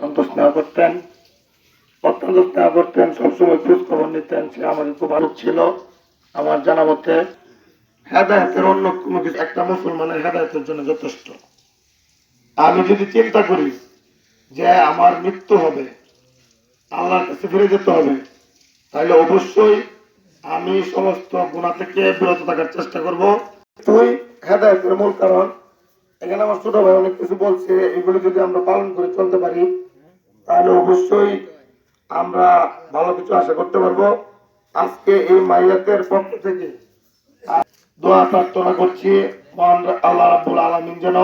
অত্যন্ত স্নেহ করতেন অত্যন্ত স্নেহ করতেন, সবসময় খোঁজ খবর নিতেন, সে আমার খুব ভালো ছিল। আমার জানা মতে হেদায়তের অন্য কোনো কিছু, একটা মুসলমানের হেদায়তের জন্য যথেষ্ট। আমি যদি চিন্তা করি যে আমার মৃত্যু হবে, আল্লাহর কাছে ফিরে যেতে হবে, তাহলে অবশ্যই আমি সমস্ত গুণা থেকে বিরত থাকার চেষ্টা করব। তুই হেদায়তের মূল কারণ। এখানে আমার ছোট ভাই অনেক কিছু বলছে, এগুলো যদি আমরা পালন করে চলতে পারি তাহলে অবশ্যই আমরা ভালো কিছু আশা করতে পারব। আজকে এই মাইয়াতের পক্ষ থেকে দোয়া প্রার্থনা করছি আল্লাহ রাব্বুল আলামিন যেন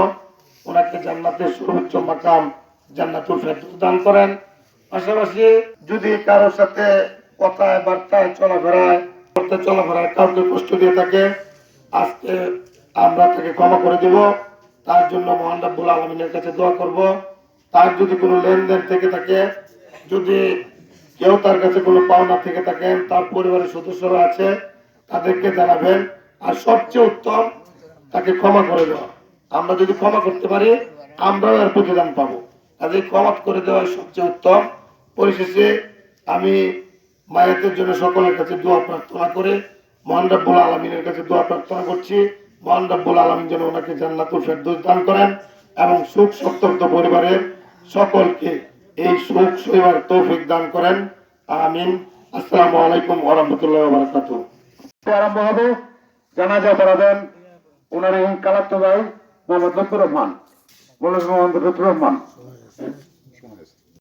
ওনাকে জান্নাতের সর্বোচ্চ মাকাম জান্নাতুল ফেরদৌস দান করেন। পাশাপাশি যদি কারোর সাথে কথায়, বার্তায় চলাফেরায়, করতে চলাফেরায় কাউকে কষ্ট দিয়ে থাকে, আজকে আমরা তাকে ক্ষমা করে দেব। তার জন্য মহান রাব্বুল আলমিনের কাছে দোয়া করব। তার যদি কোনো লেনদেন থেকে থাকে, যদি কেউ তার কাছে কোনো পাওনা থেকে থাকেন তার পরিবারের সদস্যরা আছে, তাদেরকে জানাবেন। আর সবচেয়ে উত্তম, তাকে ক্ষমা করে দেওয়া। আমরা যদি ক্ষমা করতে পারি, আমরাও এর প্রতিদান পাবো। কাজে ক্ষমা করে দেওয়া সবচেয়ে উত্তম। পরিশেষে আমি মায়েদের জন্য সকলের কাছে দোয়া প্রার্থনা করে মহান রাব্বুল আলমিনের কাছে দোয়া প্রার্থনা করছি। মহান রাব্বুল আলমিন যেন ওনাকে জান্নাতুল ফেরদৌস দান করেন এবং সুখ সত্যন্ত পরিবারের সকলকে এই সুখ সইবার তৌফিক দান করেন। আমিন। আসসালামু আলাইকুম ওয়া রাহমাতুল্লাহি ওয়া বারাকাতুহু আরম্ভ হবে জানাজা পড়াবেন ওনার এই কালাত্ত ভাই মোহাম্মদ লুৎফুর রহমান। মোহাম্মদ লুৎফুর রহমান।